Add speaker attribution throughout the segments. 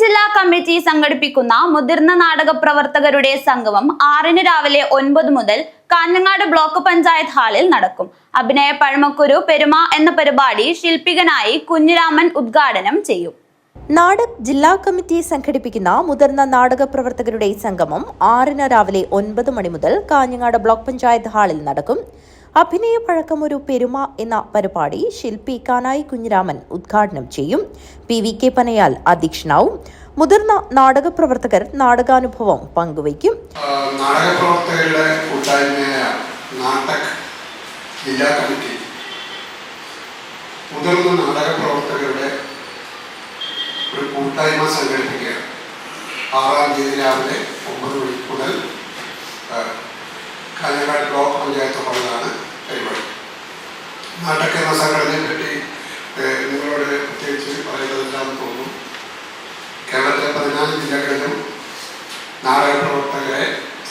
Speaker 1: ജില്ലാ കമ്മിറ്റി സംഘടിപ്പിക്കുന്ന മുതിർന്ന നാടക പ്രവർത്തകരുടെ സംഗമം ആറിന് രാവിലെ ഒൻപത് മുതൽ കാഞ്ഞങ്ങാട് ബ്ലോക്ക് പഞ്ചായത്ത് ഹാളിൽ നടക്കും. അഭിനയ പഴമക്കുരു പെരുമ എന്ന പരിപാടി ശില്പികനായി കുഞ്ഞിരാമൻ ഉദ്ഘാടനം ചെയ്യും.
Speaker 2: നാടക് ജില്ലാ കമ്മിറ്റി സംഘടിപ്പിക്കുന്ന മുതിർന്ന നാടക പ്രവർത്തകരുടെ സംഗമം ആറിന് രാവിലെ ഒൻപത് മണി മുതൽ കാഞ്ഞങ്ങാട് ബ്ലോക്ക് പഞ്ചായത്ത് ഹാളിൽ നടക്കും. അഭിനയ പഴക്കം ഒരു പെരുമ എന്ന പരിപാടി ശില്പി കാനായി കുഞ്ഞിരാമൻ ഉദ്ഘാടനം ചെയ്യും. പി വി കെ പനയാൽ അധ്യക്ഷനാവും. മുതിർന്ന നാടക പ്രവർത്തകർ നാടകാനുഭവം പങ്കുവയ്ക്കും.
Speaker 3: നാടകപ്രവർത്തകരുടെ കൂട്ടായ്മയായ നാട്ടക് ജില്ലാ കമ്മിറ്റി മുതിർന്ന നാടകപ്രവർത്തകരുടെ ഒരു കൂട്ടായ്മ സംഘടിപ്പിക്കുകയാണ്. ആറാം തീയതി രാവിലെ ഒമ്പത് മണി മുതൽ കാഞ്ഞങ്ങാട് ബ്ലോക്ക് പഞ്ചായത്ത് ഹാളിലാണ് പരിപാടി നാട്ടക് എന്ന സംഘടനയെ പറ്റി ഏഹ് നിങ്ങളോട് പ്രത്യേകിച്ച് പറയുന്നതെല്ലാം തോന്നുന്നു കേരളത്തിലെ പതിനാല് ജില്ലകളിലും നാടക പ്രവർത്തകരെ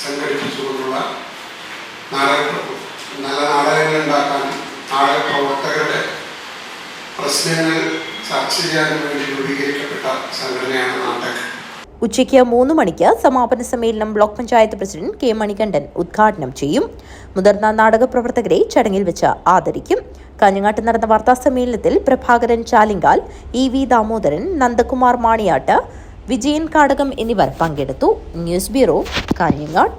Speaker 3: സംഘടിപ്പിച്ചുകൊണ്ടുള്ള നാടക നല്ല നാടകങ്ങൾ ഉണ്ടാക്കാനും നാടക പ്രവർത്തകരുടെ പ്രശ്നങ്ങൾ ചർച്ച ചെയ്യാനും വേണ്ടി രൂപീകരിക്കപ്പെട്ട സംഘടനയാണ് നാടക
Speaker 2: ഉച്ചയ്ക്ക് മൂന്ന് മണിക്ക് സമാപന സമ്മേളനം block panchayat president K Manikandan ഉദ്ഘാടനം ചെയ്യും. മുതിർന്ന നാടക പ്രവർത്തകരെ ചടങ്ങിൽ വെച്ച് ആദരിക്കും. കാഞ്ഞങ്ങാട്ട് നടന്ന വാർത്താ സമ്മേളനത്തിൽ പ്രഭാകരൻ ചാലിങ്കാൽ ഇ വി ദാമോദരൻ നന്ദകുമാർ മാണിയാട്ട് വിജയൻ കാടകം എന്നിവർ പങ്കെടുത്തു. News bureau Kanhangad